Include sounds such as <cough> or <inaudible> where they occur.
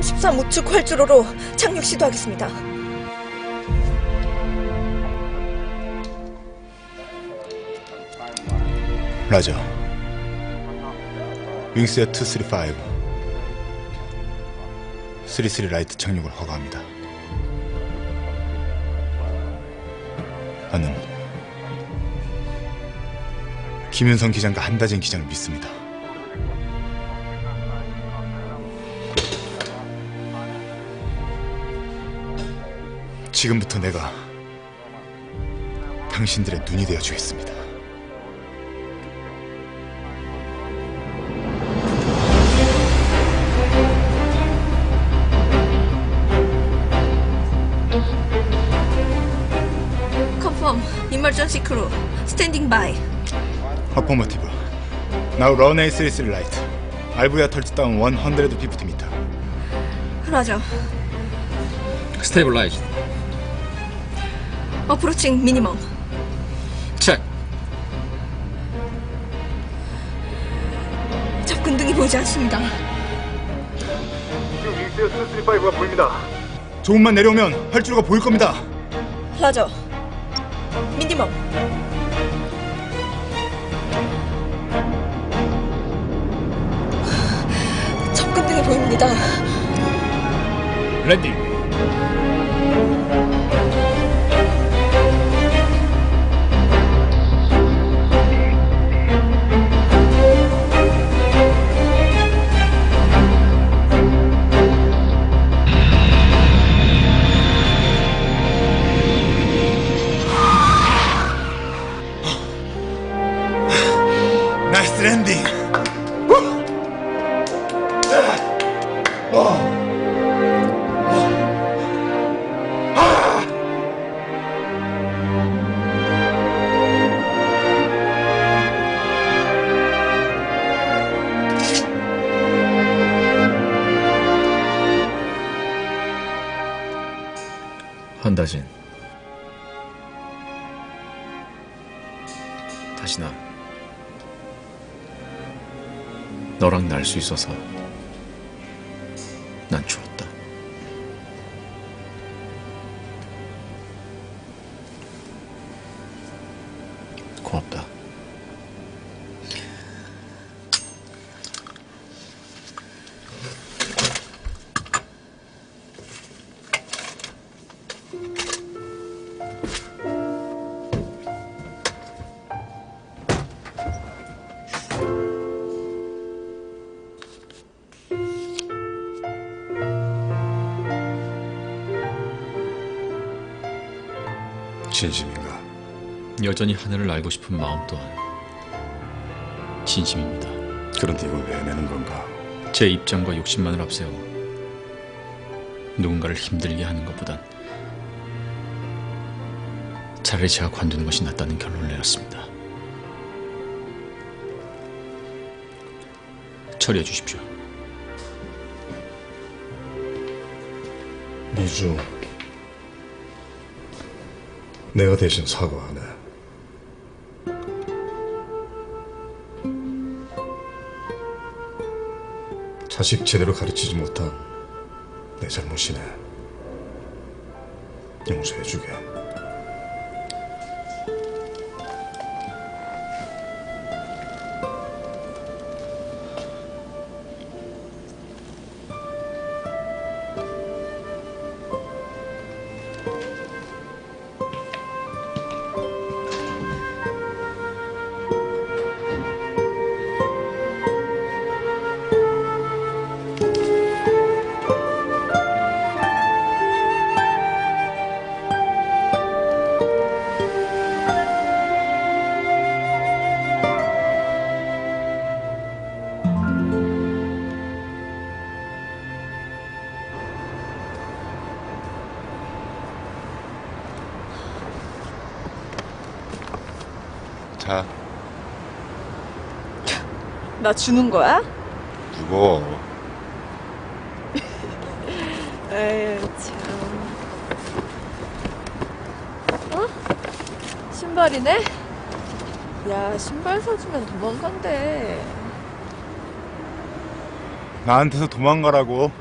34 우측 활주로로 착륙 시도하겠습니다. 라저 윙스의 235 33 라이트 착륙을 허가합니다. 나는 김윤성 기장과 한다진 기장을 믿습니다 지금부터 내가 당신들의 눈이 되어 주겠습니다 컨펌 이멀전시 크루 스탠딩 바이. Affirmative. Now runway 33 right. 알부야 touchdown 150m. 라저. 스테이블라이즈 어프로칭 미니멈. 체크 접근 등이 보이지 않습니다. 지금 윙스의 235가 보입니다. 조금만 내려오면 활주로가 보일 겁니다. 라저. 미니멈. 접근 등이 보입니다. 랜딩 랜딩. 한다진 다시 나 너랑 날 수 있어서 난 좋았 진심인가? 여전히 하늘을 알고 싶은 마음 또한 진심입니다. 그런데 이걸 왜 내는 건가? 제 입장과 욕심만을 앞세워 누군가를 힘들게 하는 것보단 차라리 제가 관두는 것이 낫다는 결론을 내렸습니다. 처리해 주십시오. 미주, 내가 대신 사과하네. 자식 제대로 가르치지 못한 내 잘못이네. 용서해주게. 자, 나 주는 거야? 누구? <laughs> 에휴 참. 어? 신발이네? 야 신발 사주면 도망간대. 나한테서 도망가라고.